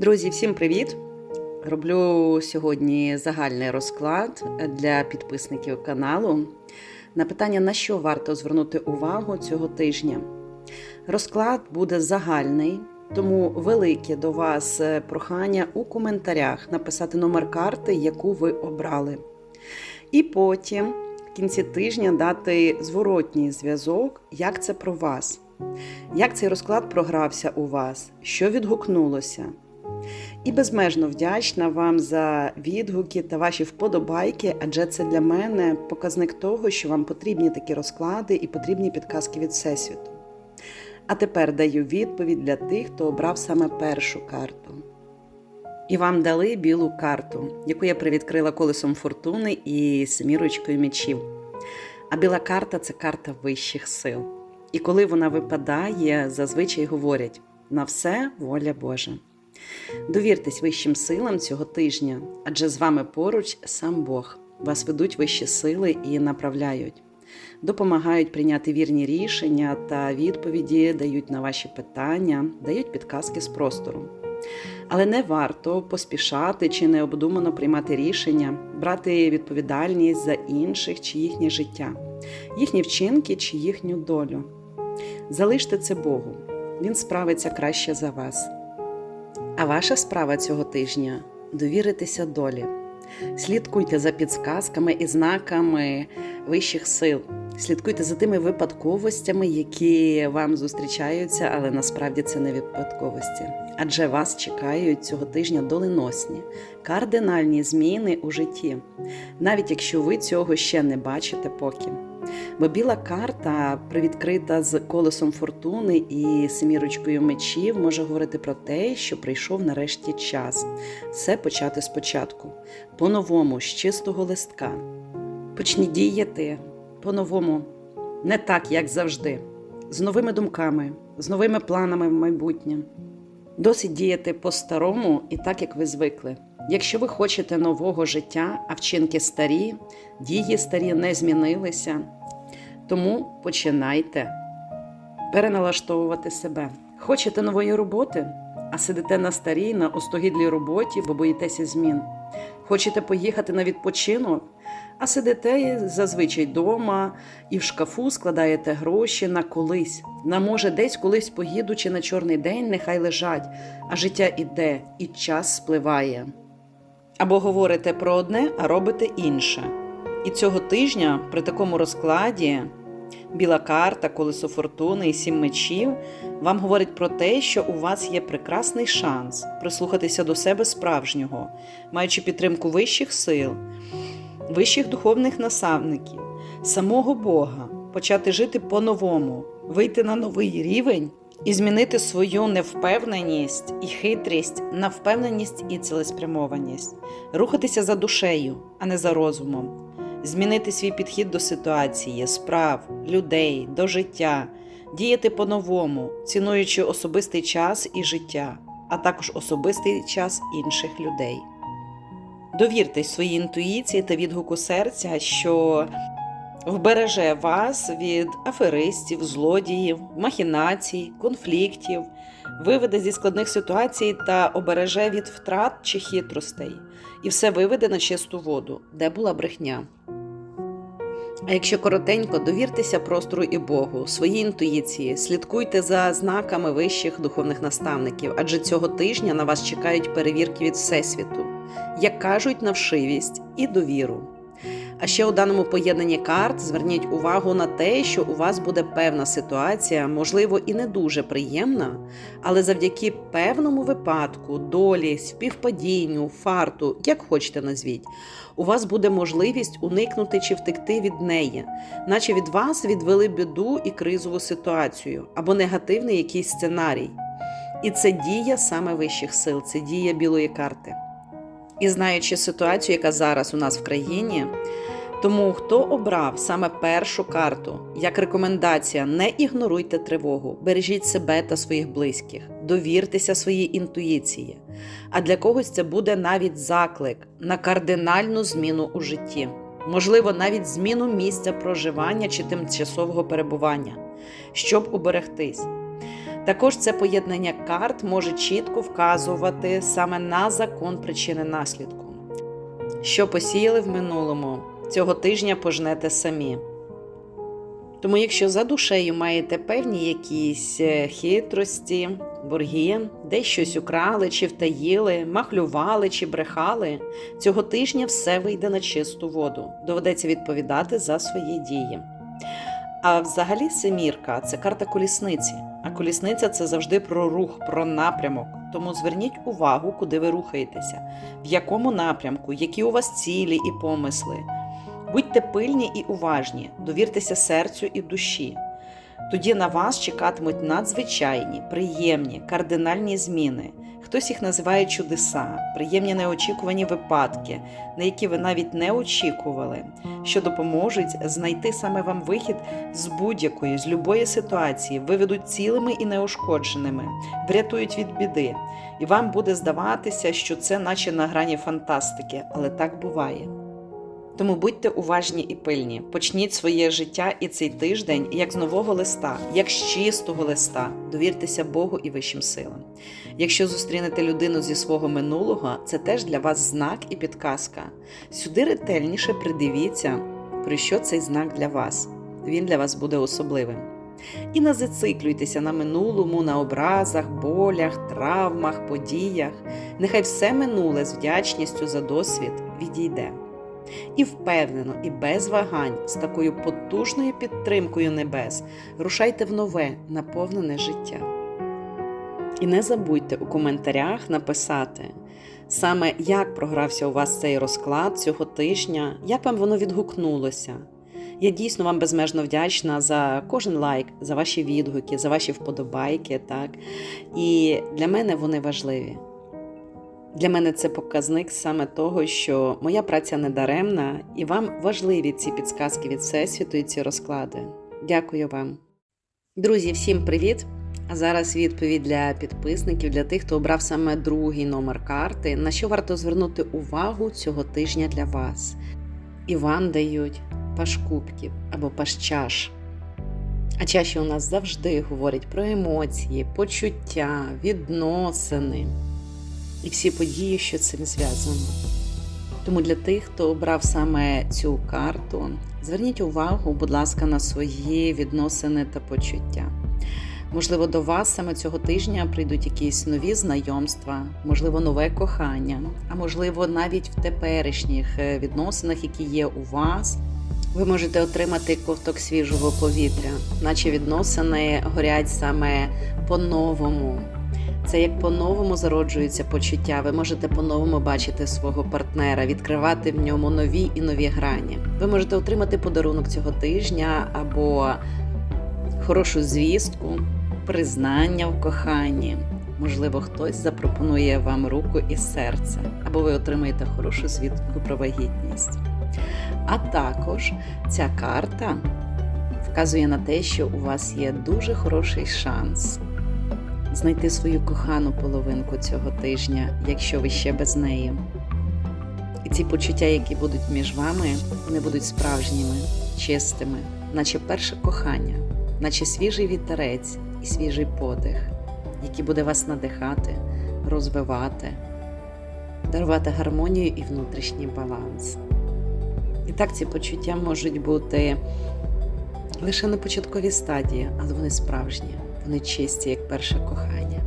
Друзі, всім привіт! Роблю сьогодні загальний розклад для підписників каналу на питання, на що варто звернути увагу цього тижня. Розклад буде загальний, тому велике до вас прохання у коментарях написати номер карти, яку ви обрали. І потім в кінці тижня дати зворотній зв'язок, як це про вас, як цей розклад програвся у вас, що відгукнулося. І безмежно вдячна вам за відгуки та ваші вподобайки, адже це для мене показник того, що вам потрібні такі розклади і потрібні підказки від Всесвіту. А тепер даю відповідь для тих, хто обрав саме першу карту. І вам дали білу карту, яку я привідкрила колесом фортуни і семірочкою мечів. А біла карта це карта вищих сил. І коли вона випадає, зазвичай говорять: на все воля Божа. Довіртесь вищим силам цього тижня, адже з вами поруч сам Бог. Вас ведуть вищі сили і направляють, допомагають прийняти вірні рішення та відповіді, дають на ваші питання, дають підказки з простору. Але не варто поспішати чи необдумано приймати рішення, брати відповідальність за інших чи їхнє життя, їхні вчинки чи їхню долю. Залиште це Богу, Він справиться краще за вас. А ваша справа цього тижня довіритися долі. Слідкуйте за підсказками і знаками вищих сил. Слідкуйте за тими випадковостями, які вам зустрічаються, але насправді це не випадковості. Адже вас чекають цього тижня доленосні, кардинальні зміни у житті, навіть якщо ви цього ще не бачите поки. Бо біла карта, привідкрита з колесом фортуни і семірочкою мечів, може говорити про те, що прийшов нарешті час все почати спочатку, по-новому, з чистого листка. Почніть діяти по-новому, не так, як завжди, з новими думками, з новими планами в майбутнє. Досить діяти по-старому і так, як ви звикли. Якщо ви хочете нового життя, а вчинки старі, дії старі не змінилися, тому починайте переналаштовувати себе. Хочете нової роботи, а сидите на старій, на остогідлій роботі, бо боїтеся змін. Хочете поїхати на відпочинок, а сидите зазвичай вдома і в шкафу складаєте гроші на колись. На може, десь колись поїду чи на чорний день, нехай лежать, а життя іде, і час спливає. Або говорите про одне, а робите інше. І цього тижня при такому розкладі біла карта, колесо фортуни і сім мечів вам говорить про те, що у вас є прекрасний шанс прислухатися до себе справжнього, маючи підтримку вищих сил, вищих духовних наставників, самого Бога, почати жити по-новому, вийти на новий рівень. І змінити свою невпевненість і хитрість на впевненість і цілеспрямованість, рухатися за душею, а не за розумом, змінити свій підхід до ситуації, справ, людей, до життя, діяти по-новому, цінуючи особистий час і життя, а також особистий час інших людей. Довіртесь своїй інтуїції та відгуку серця, що вбереже вас від аферистів, злодіїв, махінацій, конфліктів, виведе зі складних ситуацій та обереже від втрат чи хитростей, і все виведе на чисту воду, де була брехня. А якщо коротенько, довіртеся простору і Богу, своїй інтуїції, слідкуйте за знаками вищих духовних наставників, адже цього тижня на вас чекають перевірки від Всесвіту, як кажуть, на вшивість і довіру. А ще у даному поєднанні карт зверніть увагу на те, що у вас буде певна ситуація, можливо, і не дуже приємна, але завдяки певному випадку, долі, співпадінню, фарту, як хочете назвіть, у вас буде можливість уникнути чи втекти від неї, наче від вас відвели біду і кризову ситуацію або негативний якийсь сценарій. І це дія саме вищих сил, це дія білої карти. І знаючи ситуацію, яка зараз у нас в країні, тому хто обрав саме першу карту, як рекомендація, не ігноруйте тривогу, бережіть себе та своїх близьких, довіртеся своїй інтуїції. А для когось це буде навіть заклик на кардинальну зміну у житті, можливо, навіть зміну місця проживання чи тимчасового перебування, щоб уберегтись. Також це поєднання карт може чітко вказувати саме на закон причини наслідку. Що посіяли в минулому, цього тижня пожнете самі. Тому, якщо за душею маєте певні якісь е, хитрості, борги, десь щось украли чи втаїли, махлювали чи брехали, цього тижня все вийде на чисту воду. Доведеться відповідати за свої дії. А взагалі семірка це карта колісниці. А колісниця це завжди про рух, про напрямок. Тому зверніть увагу, куди ви рухаєтеся, в якому напрямку, які у вас цілі і помисли. Будьте пильні і уважні, довіртеся серцю і душі. Тоді на вас чекатимуть надзвичайні, приємні, кардинальні зміни. Хтось їх називає чудеса, приємні неочікувані випадки, на які ви навіть не очікували, що допоможуть знайти саме вам вихід з будь-якої, з любої ситуації, виведуть цілими і неушкодженими, врятують від біди. І вам буде здаватися, що це наче на грані фантастики, але так буває. Тому будьте уважні і пильні. Почніть своє життя і цей тиждень як з нового листа, як з чистого листа. Довіртеся Богу і вищим силам. Якщо зустрінете людину зі свого минулого, це теж для вас знак і підказка. Сюди ретельніше придивіться, про що цей знак для вас. Він для вас буде особливим. І не зациклюйтеся на минулому, на образах, болях, травмах, подіях. Нехай все минуле з вдячністю за досвід відійде. І впевнено, і без вагань, з такою потужною підтримкою небес, рушайте в нове, наповнене життя. І не забудьте у коментарях написати саме, як програвся у вас цей розклад цього тижня, як вам воно відгукнулося. Я дійсно вам безмежно вдячна за кожен лайк, за ваші відгуки, за ваші вподобайки. Так? І для мене вони важливі. Для мене це показник саме того, що моя праця не даремна, і вам важливі ці підсказки від Всесвіту і ці розклади. Дякую вам. Друзі, всім привіт! А зараз відповідь для підписників, для тих, хто обрав саме другий номер карти, на що варто звернути увагу цього тижня для вас. І вам дають паш кубків або паш чаш. А чаші у нас завжди говорять про емоції, почуття, відносини і всі події, що цим зв'язано. Тому для тих, хто обрав саме цю карту, зверніть увагу, будь ласка, на свої відносини та почуття. Можливо, до вас саме цього тижня прийдуть якісь нові знайомства, можливо, нове кохання, а можливо, навіть в теперішніх е, відносинах, які є у вас, ви можете отримати ковток свіжого повітря, наче відносини горять саме по-новому. Це як по-новому зароджується почуття. Ви можете по-новому бачити свого партнера, відкривати в ньому нові і нові грані. Ви можете отримати подарунок цього тижня або хорошу звістку, признання в коханні. Можливо, хтось запропонує вам руку і серце, або ви отримаєте хорошу звістку про вагітність. А також ця карта вказує на те, що у вас є дуже хороший шанс знайти свою кохану половинку цього тижня, якщо ви ще без неї. І ці почуття, які будуть між вами, вони будуть справжніми, чистими, наче перше кохання, наче свіжий вітерець і свіжий подих, який буде вас надихати, розвивати, дарувати гармонію і внутрішній баланс. І так ці почуття можуть бути лише на початковій стадії, але вони справжні вони чисті, як перше кохання.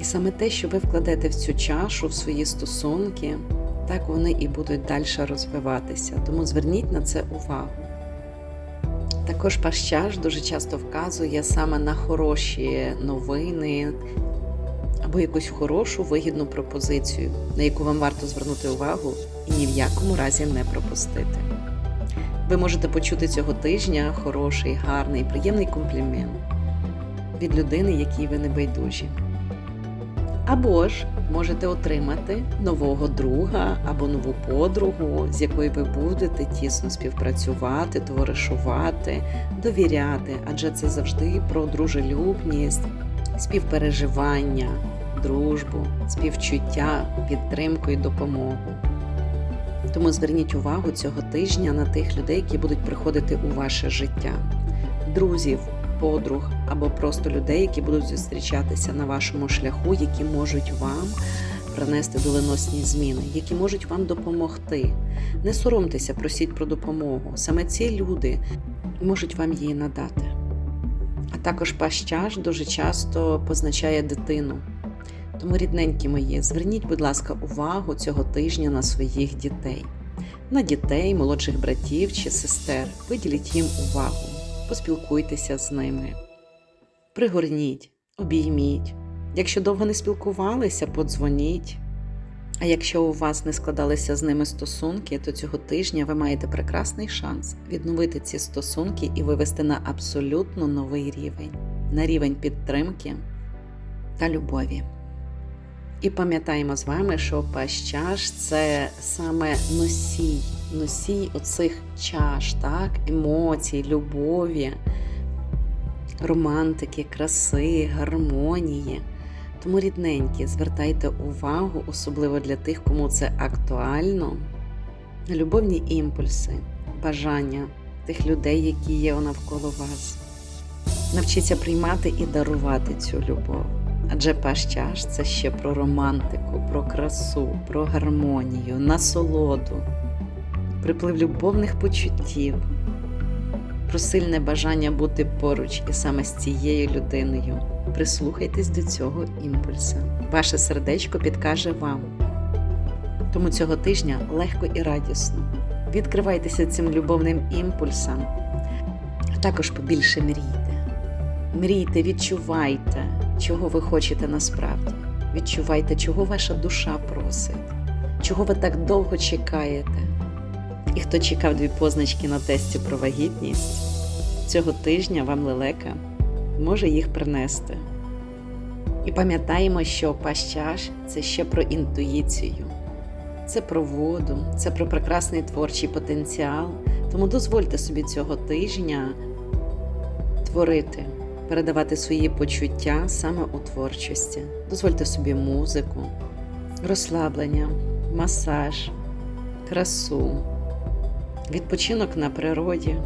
І саме те, що ви вкладете в цю чашу, в свої стосунки, так вони і будуть далі розвиватися. Тому зверніть на це увагу. Також пащаж дуже часто вказує саме на хороші новини або якусь хорошу вигідну пропозицію, на яку вам варто звернути увагу і ні в якому разі не пропустити. Ви можете почути цього тижня хороший, гарний, приємний комплімент від людини, якій ви не байдужі. Або ж можете отримати нового друга або нову подругу, з якою ви будете тісно співпрацювати, товаришувати, довіряти, адже це завжди про дружелюбність, співпереживання, дружбу, співчуття, підтримку і допомогу. Тому зверніть увагу цього тижня на тих людей, які будуть приходити у ваше життя, друзів, подруг або просто людей, які будуть зустрічатися на вашому шляху, які можуть вам принести доленосні зміни, які можуть вам допомогти. Не соромтеся, просіть про допомогу. Саме ці люди можуть вам її надати. А також пащаж дуже часто позначає дитину. Тому, рідненькі мої, зверніть, будь ласка, увагу цього тижня на своїх дітей, на дітей, молодших братів чи сестер. Виділіть їм увагу, поспілкуйтеся з ними, пригорніть, обійміть. Якщо довго не спілкувалися, подзвоніть. А якщо у вас не складалися з ними стосунки, то цього тижня ви маєте прекрасний шанс відновити ці стосунки і вивести на абсолютно новий рівень, на рівень підтримки та любові. І пам'ятаємо з вами, що пащаж це саме носій, носій оцих чаш, так, емоцій, любові, романтики, краси, гармонії. Тому, рідненькі, звертайте увагу, особливо для тих, кому це актуально, на любовні імпульси, бажання тих людей, які є навколо вас. Навчіться приймати і дарувати цю любов. Адже пащаж це ще про романтику, про красу, про гармонію, насолоду, приплив любовних почуттів, про сильне бажання бути поруч і саме з цією людиною. Прислухайтесь до цього імпульса. Ваше сердечко підкаже вам. Тому цього тижня легко і радісно. Відкривайтеся цим любовним імпульсам, а також побільше мрійте. Мрійте, відчувайте, чого ви хочете насправді. Відчувайте, чого ваша душа просить, чого ви так довго чекаєте. І хто чекав дві позначки на тесті про вагітність, цього тижня вам лелека може їх принести. І пам'ятаємо, що пащаж це ще про інтуїцію, це про воду, це про прекрасний творчий потенціал. Тому дозвольте собі цього тижня творити, передавати свої почуття саме у творчості. Дозвольте собі музику, розслаблення, масаж, красу, відпочинок на природі,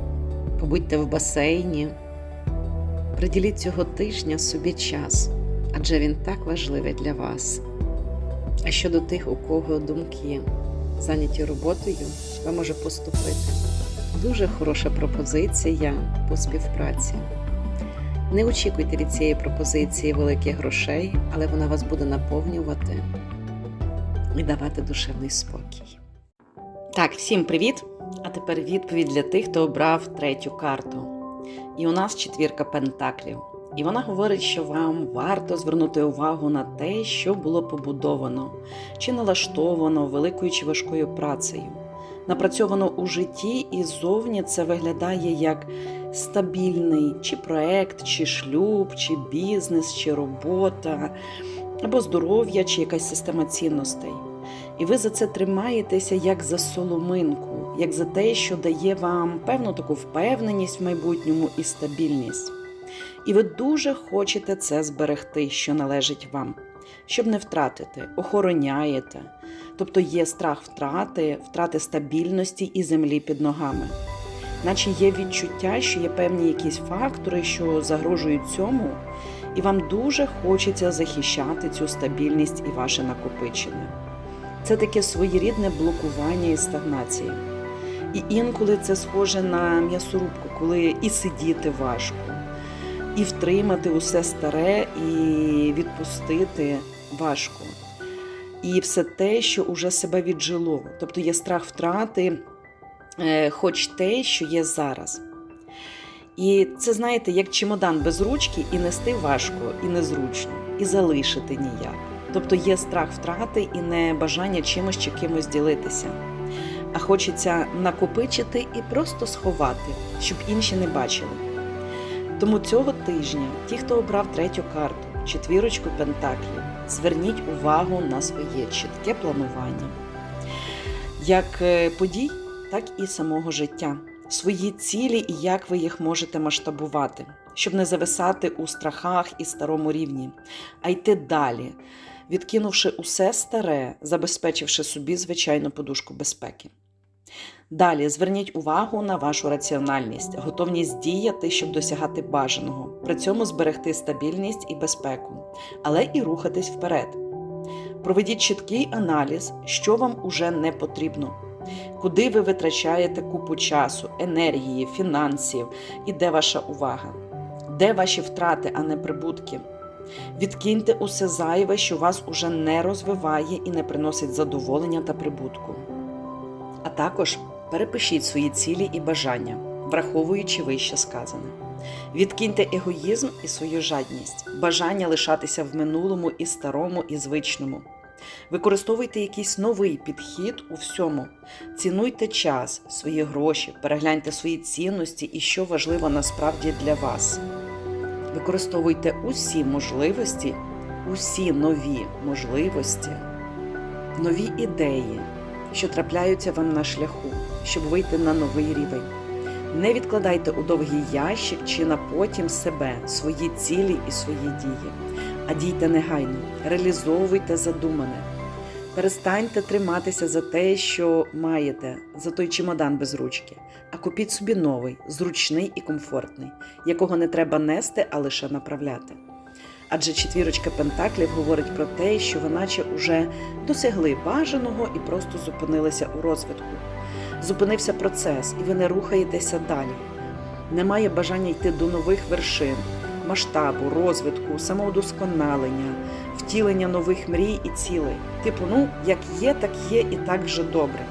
побудьте в басейні. Приділіть цього тижня собі час, адже він так важливий для вас. А щодо тих, у кого думки зайняті роботою, вам може поступити дуже хороша пропозиція по співпраці. Не очікуйте від цієї пропозиції великих грошей, але вона вас буде наповнювати і давати душевний спокій. Так, всім привіт! А тепер відповідь для тих, хто обрав третю карту. І у нас четвірка пентаклів. І вона говорить, що вам варто звернути увагу на те, що було побудовано чи налаштовано великою чи важкою працею. Напрацьовано у житті, і зовні це виглядає як стабільний чи проект, чи шлюб, чи бізнес, чи робота, або здоров'я, чи якась система цінностей. І ви за це тримаєтеся як за соломинку, як за те, що дає вам певну таку впевненість в майбутньому і стабільність. І ви дуже хочете це зберегти, що належить вам, щоб не втратити, охороняєте. Тобто є страх втрати, втрати стабільності і землі під ногами. Наче є відчуття, що є певні якісь фактори, що загрожують цьому, і вам дуже хочеться захищати цю стабільність і ваше накопичення. Це таке своєрідне блокування і стагнація. І інколи це схоже на м'ясорубку, коли і сидіти важко, і втримати усе старе, і відпустити важко. І все те, що уже себе віджило. Тобто є страх втрати, е, хоч те, що є зараз. І це, знаєте, як чемодан без ручки, і нести важко, і незручно, і залишити ніяк. Тобто є страх втрати і не бажання чимось чи кимось ділитися. А хочеться накопичити і просто сховати, щоб інші не бачили. Тому цього тижня ті, хто обрав третю карту, четвірочку пентаклів, зверніть увагу на своє чітке планування. Як е, подій, так і самого життя, свої цілі і як ви їх можете масштабувати, щоб не зависати у страхах і старому рівні, а йти далі, відкинувши усе старе, забезпечивши собі звичайну подушку безпеки. Далі зверніть увагу на вашу раціональність, готовність діяти, щоб досягати бажаного, при цьому зберегти стабільність і безпеку, але і рухатись вперед. Проведіть чіткий аналіз, що вам уже не потрібно, куди ви витрачаєте купу часу, енергії, фінансів і де ваша увага, де ваші втрати, а не прибутки. Відкиньте усе зайве, що вас уже не розвиває і не приносить задоволення та прибутку. А також перепишіть свої цілі і бажання, враховуючи вище сказане. Відкиньте егоїзм і свою жадність, бажання лишатися в минулому і старому, і звичному. Використовуйте якийсь новий підхід у всьому. Цінуйте час, свої гроші, перегляньте свої цінності і що важливо насправді для вас. Використовуйте усі можливості, усі нові можливості, нові ідеї, що трапляються вам на шляху, щоб вийти на новий рівень. Не відкладайте у довгий ящик чи на потім себе, свої цілі і свої дії, а дійте негайно, реалізовуйте задумане. Перестаньте триматися за те, що маєте, за той чемодан без ручки, а купіть собі новий, зручний і комфортний, якого не треба нести, а лише направляти. Адже четвірочка пентаклів говорить про те, що ви наче уже досягли бажаного і просто зупинилися у розвитку. Зупинився процес, і ви не рухаєтеся далі. Немає бажання йти до нових вершин, масштабу, розвитку, самоудосконалення, втілення нових мрій і цілей. Типу, ну, як є, так є, і так вже добре.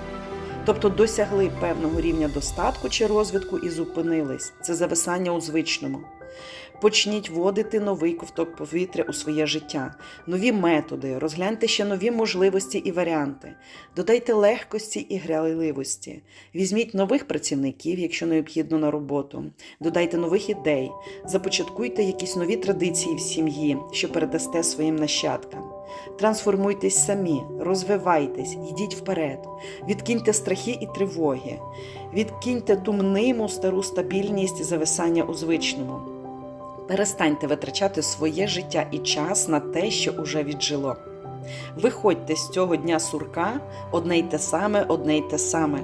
Тобто досягли певного рівня достатку чи розвитку і зупинились. Це зависання у звичному. Почніть вводити новий ковток повітря у своє життя, нові методи, розгляньте ще нові можливості і варіанти, додайте легкості і грайливості, візьміть нових працівників, якщо необхідно на роботу, додайте нових ідей, започаткуйте якісь нові традиції в сім'ї, що передасте своїм нащадкам. Трансформуйтесь самі, розвивайтесь, йдіть вперед, відкиньте страхи і тривоги, відкиньте ту мниму стару стабільність зависання у звичному. Перестаньте витрачати своє життя і час на те, що уже віджило. Виходьте з цього дня сурка одне й те саме, одне й те саме.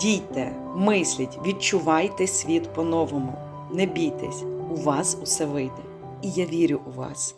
Дійте, мисліть, відчувайте світ по-новому. Не бійтесь, у вас усе вийде. І я вірю у вас.